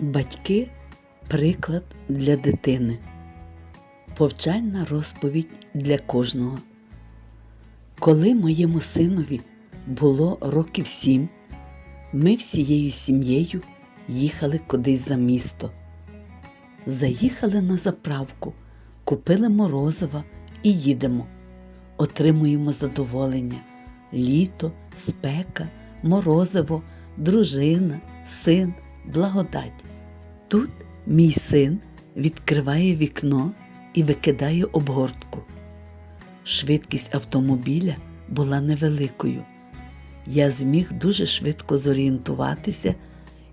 Батьки приклад для дитини. Повчальна розповідь для кожного. Коли моєму синові було років сім, ми всією сім'єю їхали кудись за місто. Заїхали на заправку, купили морозива і їдемо. Отримуємо задоволення. Літо, спека, морозиво, дружина, син, благодать. Тут мій син відкриває вікно і викидає обгортку. Швидкість автомобіля була невеликою. Я зміг дуже швидко зорієнтуватися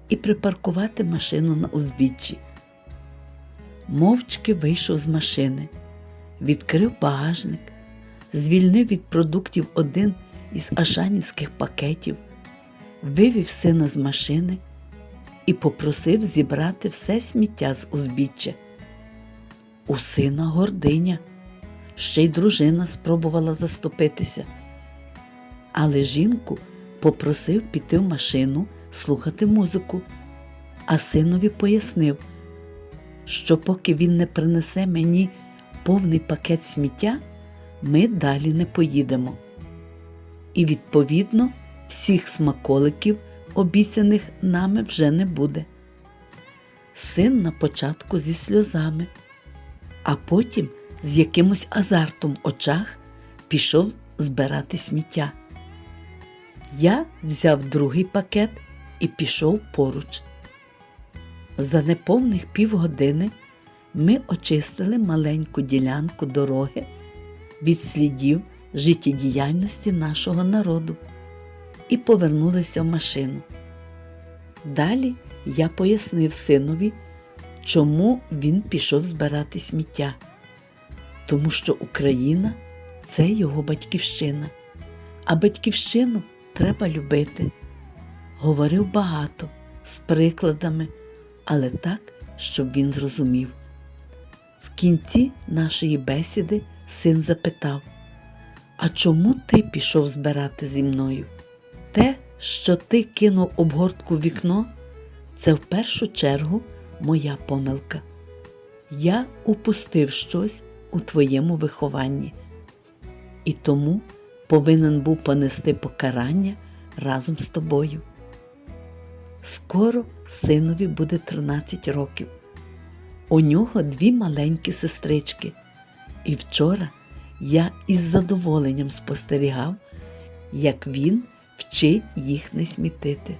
і припаркувати машину на узбіччі. Мовчки вийшов з машини, відкрив багажник, звільнив від продуктів один із ашанівських пакетів, вивів сина з машини і попросив зібрати все сміття з узбіччя. У сина гординя, ще й дружина спробувала заступитися. Але жінку попросив піти в машину слухати музику, а синові пояснив, що поки він не принесе мені повний пакет сміття, ми далі не поїдемо. І, відповідно, всіх смаколиків, обіцяних нами, вже не буде. Син на початку зі сльозами, а потім з якимось азартом в очах пішов збирати сміття. Я взяв другий пакет і пішов поруч. За неповних півгодини ми очистили маленьку ділянку дороги від слідів життєдіяльності нашого народу і повернулися в машину. Далі я пояснив синові, чому він пішов збирати сміття, тому що Україна це його батьківщина, а батьківщину треба любити. Говорив багато, з прикладами, але так, щоб він зрозумів. В кінці нашої бесіди син запитав: А чому ти пішов збирати зі мною? Те, що ти кинув обгортку вікно, це в першу чергу моя помилка. Я упустив щось у твоєму вихованні, і тому повинен був понести покарання разом з тобою. Скоро синові буде 13 років. У нього дві маленькі сестрички, і вчора я із задоволенням спостерігав, як він вчить їх не смітити.